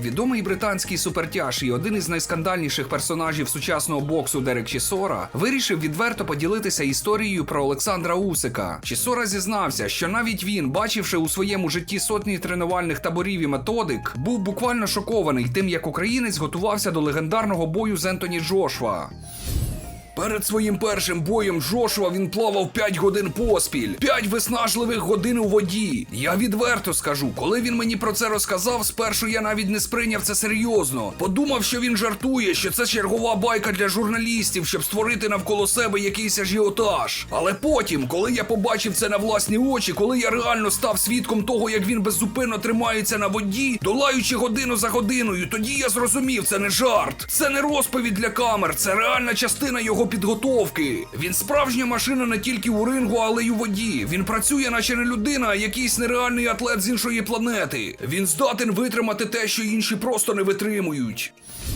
Відомий британський супертяж і один із найскандальніших персонажів сучасного боксу Дерек Чісора вирішив відверто поділитися історією про Олександра Усика. Чісора зізнався, що навіть він, бачивши у своєму житті сотні тренувальних таборів і методик, був буквально шокований тим, як українець готувався до легендарного бою з Ентоні Джошуа. Перед своїм першим боєм Джошуа він плавав 5 годин поспіль, 5 виснажливих годин у воді. Я відверто скажу, коли він мені про це розказав, спершу я навіть не сприйняв це серйозно. Подумав, що він жартує, що це чергова байка для журналістів, щоб створити навколо себе якийсь ажіотаж. Але потім, коли я побачив це на власні очі, коли я реально став свідком того, як він беззупинно тримається на воді, долаючи годину за годиною, тоді я зрозумів, це не жарт, це не розповідь для камер, це реальна частина його підготовки. Він справжня машина не тільки у рингу, але й у воді. Він працює, наче не людина, а якийсь нереальний атлет з іншої планети. Він здатен витримати те, що інші просто не витримують.